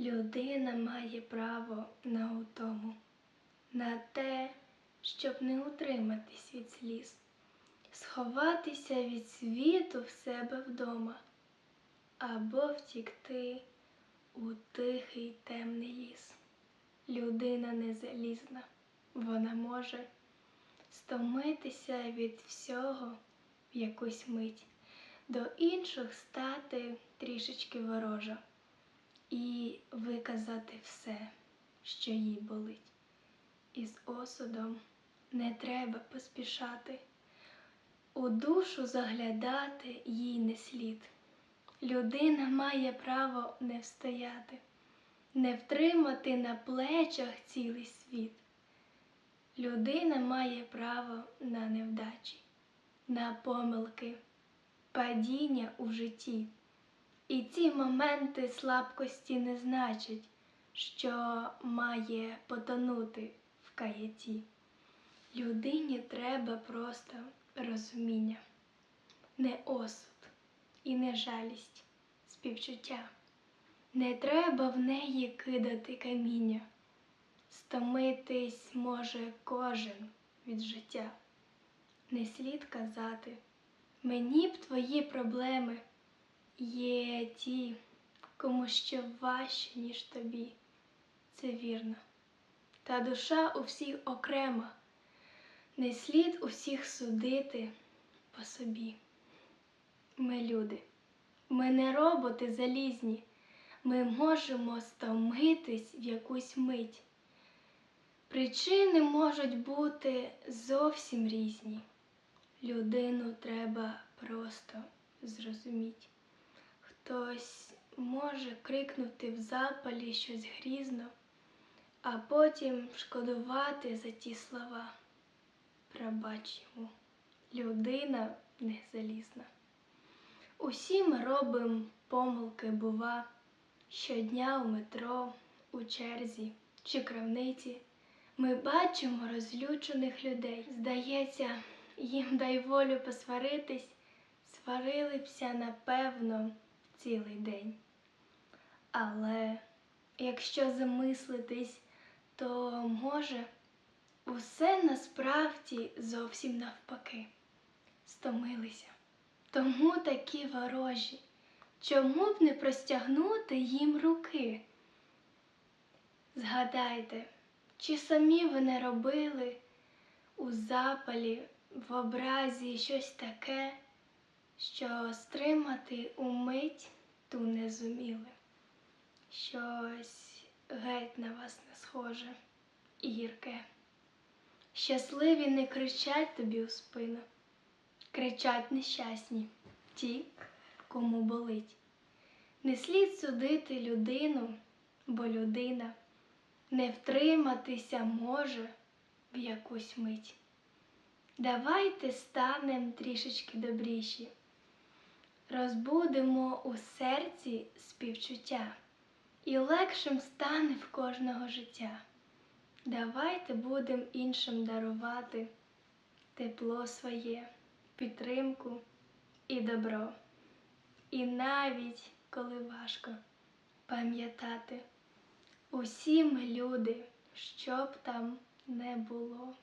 Людина має право на утому, на те, щоб не утриматись від сліз, сховатися від світу в себе вдома. Або втікти у тихий темний ліс. Людина не залізна, вона може стомитися від всього в якусь мить, до інших стати трішечки ворожа і виказати все, що їй болить. Із осудом не треба поспішати, у душу заглядати їй не слід. Людина має право не встояти, не втримати на плечах цілий світ. Людина має право на невдачі, на помилки, падіння у житті. І ці моменти слабкості не значать, що має потонути в каяті. Людині треба просто розуміння, не осуд і не жалість, співчуття. Не треба в неї кидати каміння. Стомитись може кожен від життя. Не слід казати, мені б твої проблеми. Є ті, кому ще важче, ніж тобі, це вірно. Та душа у всіх окрема, не слід усіх судити по собі. Ми люди, ми не роботи залізні, ми можемо стомитись в якусь мить. Причини можуть бути зовсім різні. Людину треба просто зрозуміти. Хтось може крикнути в запалі щось грізно, а потім шкодувати за ті слова. Пробач йому, людина не залізна. Усі ми робимо помилки, бува, щодня у метро, у черзі чи крамниці. Ми бачимо розлючених людей. Здається, їм дай волю посваритись, сварили бся, напевно, цілий день. Але якщо замислитись, то може усе насправді зовсім навпаки. Стомилися. Тому такі ворожі. Чому б не простягнути їм руки? Згадайте, чи самі ви не робили у запалі, в образі щось таке, що стримати умить ту не зуміли? Щось геть на вас не схоже і гірке. Щасливі не кричать тобі у спину, кричать нещасні ті, кому болить. Не слід судити людину, бо людина не втриматися може в якусь мить. Давайте станем трішечки добріші, розбудемо у серці співчуття, і легшим стане в кожного життя. Давайте будем іншим дарувати тепло своє, підтримку і добро. І навіть коли важко пам'ятати, усі ми люди, що б там не було.